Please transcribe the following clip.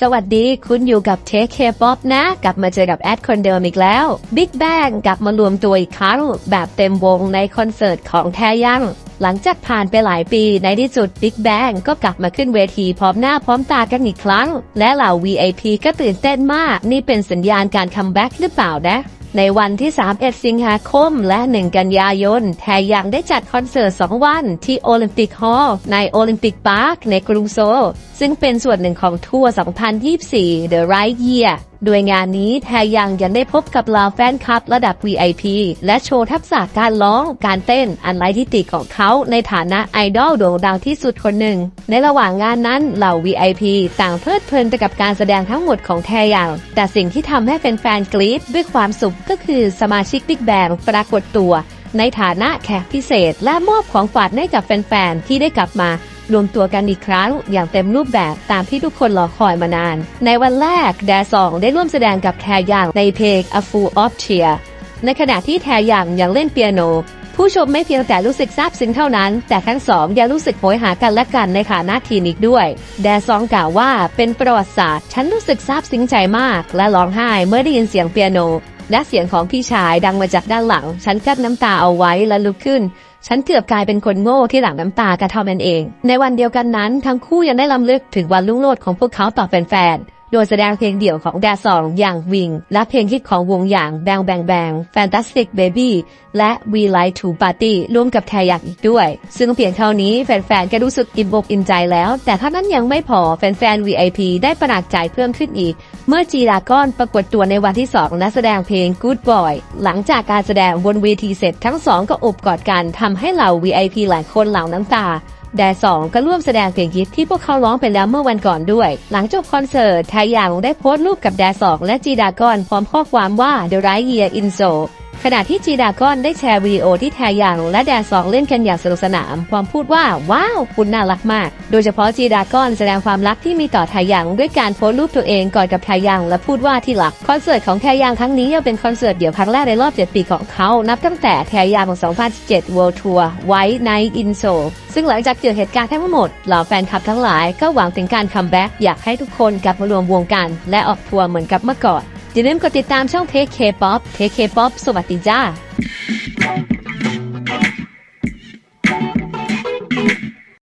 สวัสดีคุณอยู่กับเทคเคป๊อปนะ กลับมาเจอกับแอดคนเดิมอีกแล้ว Big Bang กลับมารวมตัวอีกครั้ง แบบเต็มวงในคอนเสิร์ตของแทยัง หลังจากผ่านไปหลายปีในที่สุด Big Bang ก็กลับมาขึ้นเวทีพร้อมหน้าพร้อมตากันอีกครั้ง และเหล่า VIP ก็ตื่นเต้นมาก นี่เป็นสัญญาณการคัมแบ็กหรือเปล่านะ ในวันที่ 31 สิงหาคมและ 1 กันยายน แทยังได้จัดคอนเสิร์ต 2 วันที่โอลิมปิกฮอลล์ในโอลิมปิกพาร์คในกรุงโซลซึ่งเป็นส่วนหนึ่งของทัวร์ 2024 The Right Year โดยงานนี้แทยังยังได้พบกับเหล่าแฟนคลับระดับ VIP และโชว์ทักษะการร้อง การเต้นอันไร้ที่ติของเขาในฐานะไอดอลโด่งดังที่สุดคนหนึ่ง ในระหว่างงานนั้นเหล่า VIP ต่างเพลิดเพลินไปกับการแสดงทั้งหมดของแทยัง แต่สิ่งที่ทำให้แฟนๆกรี๊ดด้วยความสุขก็คือสมาชิก Big Bang ปรากฏตัว ในฐานะแขกพิเศษและมอบของฝากให้กับแฟนๆที่ได้กลับมา รวมตัวกันอีกครั้งอย่างเต็มรูปแบบตามที่ทุกคนรอคอยมานาน ในวันแรกแดซองได้ร่วมแสดงกับแทยังในเพลง A Full of Cheer ในขณะที่แทยังยังเล่นเปียโน ผู้ชมไม่เพียงแต่รู้สึกซาบซึ้งเท่านั้น แต่ทั้งสองยังรู้สึกโหยหากันและกันในฐานะทีมอีกด้วย แดซองกล่าวว่าเป็นประวัติศาสตร์ ฉันรู้สึกซาบซึ้งใจมาก และร้องไห้เมื่อได้ยินเสียงเปียโน และเสียงของพี่ชายดังมาจากด้านหลัง ฉันกั้นน้ำตาเอาไว้และลุกขึ้น ฉันเกือบกลายเป็นคนโง่ที่หลังน้ำตากระทอมนันเอง ในวันเดียวกันนั้น ทั้งคู่ยังได้ลำลึกถึงวันลุ่งโลดของพวกเขาต่อแฟนๆ โดยแสดงเพลงเดี่ยวของแดซองอย่างวิง และเพลงฮิตของวงอย่าง Bang Bang Bang Fantastic Baby และ We Like to Party ร่วมกับแทยักอีกด้วย ซึ่งเพียงเท่านี้แฟนๆ ก็รู้สึกอิ่มอกอิ่มใจแล้ว แต่เท่านั้นยังไม่พอแฟนๆ VIP ได้ประหนักใจเพิ่มขึ้นอีก เมื่อจีดากอนปรากฏตัวในวันที่2นักแสดงเพลง Good Boy หลังจากการแสดงบนเวทีเสร็จทั้งสองก็อบกอดกันทำให้เหล่า VIP หลายคนเหล่าน้ำตา แดสองก็ร่วมแสดงเพลงฮิตที่พวกเขาร้องไปแล้วเมื่อวันก่อนด้วย หลังจบคอนเสิร์ตไทยยังได้โพสต์รูปกับแดสองและจีดากอนพร้อมข้อความว่า The Right Year in Seoul ขณะที่จีดากอนได้แชร์วิดีโอที่แทยังและแดนสองเล่นกันอย่างสนุกสนานพร้อมพูดว่า ว้าว คุณน่ารักมาก โดยเฉพาะจีดากอนแสดงความรักที่มีต่อแทยังด้วยการโพสต์รูปตัวเองกอดกับแทยังและพูดว่าที่รักคอนเสิร์ตของแทยังครั้งนี้ยังเป็นคอนเสิร์ตเดี่ยวครั้งแรกในรอบ 7 ปีของเขา นับตั้งแต่แทยังของ 2017 World Tour White Night in Seoul ซึ่งหลังจากเกิดเหตุการณ์ทั้งหมดเหล่าแฟนคลับทั้งหลายก็หวังถึงการคัมแบ็กอยากให้ทุกคนกลับมารวมวงกันและออกทัวร์เหมือนกับเมื่อก่อน อย่าลืมกดติดตามช่องเทคเคป๊อปเทคเคป๊อปสวัสดีจ้า